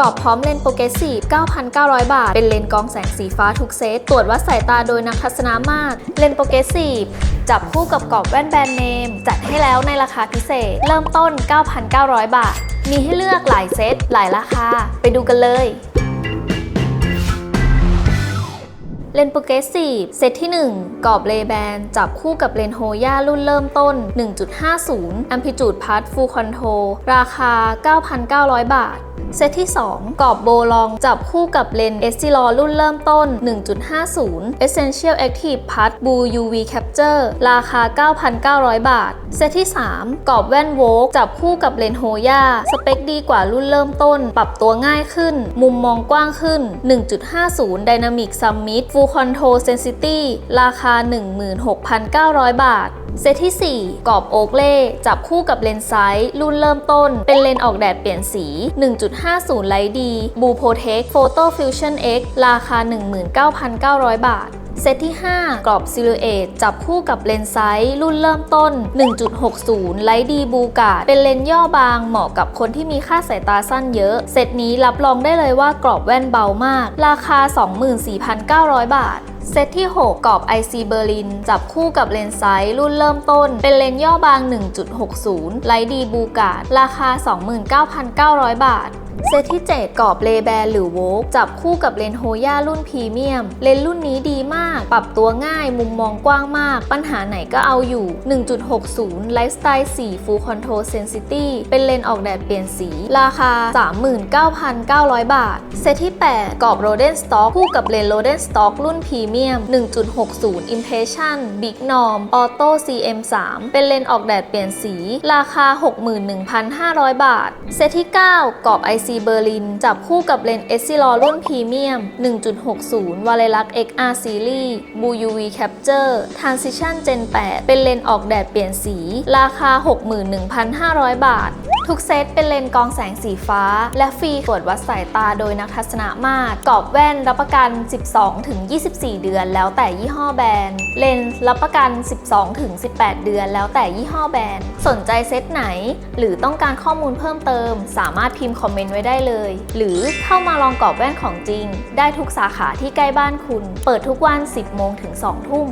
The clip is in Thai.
กรอบพร้อมเลนส์โปรเกรสซีฟ 9,900 บาท เป็นเลนส์กองแสงสีฟ้าทุกเซต ตรวจวัดสายตาโดยนักทัศนามาตร เลนส์โปรเกรสซีฟ จับคู่กับกรอบแว่นแบรนด์เนม จัดให้แล้วในราคาพิเศษ เริ่มต้น 9,900 บาท มีให้เลือกหลายเซต หลายราคา ไปดูกันเลย เลนส์โปรเกรสซีฟ เซตที่ 1 กรอบเลแบนจับคู่กับเลนส์โฮย่ารุ่นเริ่มต้น 1.50 Amplitude Plus Full Control ราคา 9,900 บาทเซตที่ 2 กรอบโบลองจับคู่กับเลนส์เอสซิลอรุ่นเริ่มต้น 1.50 Essential Active Plus Blue UV Capture ราคา 9,900 บาท เซตที่ 3 กรอบแว่นโวกจับคู่กับเลนส์โฮย่าสเปคดีกว่ารุ่นเริ่มต้น ปรับตัวง่ายขึ้น มุมมองกว้างขึ้น 1.50 Dynamic Summit Full Control Sensity ราคา 16,900 บาทเซตที่ 4 กรอบโอ๊กเล่จับคู่กับเลนส์ไซส์รุ่นเริ่มต้น เป็นเลนส์ออกแดดเปลี่ยนสี 1. 1.50 ไลท์ดีบูโ o เทค Photo Fusion X ราคา 19,900 บาทเซตที่ 5 กรอบซิลูเอตจับคู่กับเลนส์ไซส์รุ่นเริ่มต้น 1.60 ไลท์ดีบูการ์ดเป็นเลนส์ย่อบางเหมาะกับคนที่มีค่าสายตาสั้นเยอะ เซตนี้รับรองได้เลยว่ากรอบแว่นเบามาก ราคา 24,900 บาทเซตที่ 6 กรอบ IC เบอร์ลิน จับคู่กับเลนส์ไซส์รุ่นเริ่มต้น เป็นเลนส์ย่อบาง 1.60 ไลท์ดีบูการ์ดราคา 29,900 บาท เซตที่ 7 กรอบเลแบนหรือโวกจับคู่กับเลนโฮย่ารุ่นพรีเมียม เลนรุ่นนี้ดีมาก ปรับตัวง่ายมุมมองกว้างมาก ปัญหาไหนก็เอาอยู่ 1.60 ไลฟ์สไตล์ 4 Full Control Sensity เป็นเลนออกแดดเปลี่ยนสี ราคา 39,900 บาท เซตที่ 8 กรอบ Roden Stock คู่กับเลนส์ Roden Stock รุ่นพรีเมียม 1.60 Impression Big Norm Auto CM3 เป็นเลนออกแดดเปลี่ยนสี ราคา 61,500 บาท เซตที่ 9 กรอบ IC เบอร์ลิน จับคู่กับเลนส์เอสซิลอรุ่นพรีเมียม 1.60 v a l e r a c XR Series Blue UV Capture Transition Gen 8 เป็นเลนส์ออกแดดเปลี่ยนสี ราคา 61,500 บาท ทุกเซตเป็นเลนส์กองแสงสีฟ้า และฟรีตรวจวัดสายตาโดยนักทัศนมาตรกรอบแว่นรับประกัน 12-24 เดือน แล้วแต่ยี่ห้อแบรนด์ เลนส์รับประกัน 12-18 เดือน แล้วแต่ยี่ห้อแบรนด์ สนใจเซตไหน หรือต้องการข้อมูลเพิ่มเติม สามารถพิมพ์คอมเมนต์ไว้ได้เลย หรือเข้ามาลองกรอบแว่นของจริง ได้ทุกสาขาที่ใกล้บ้านคุณ เปิดทุกวัน 10 โมงถึง 2 ทุ่ม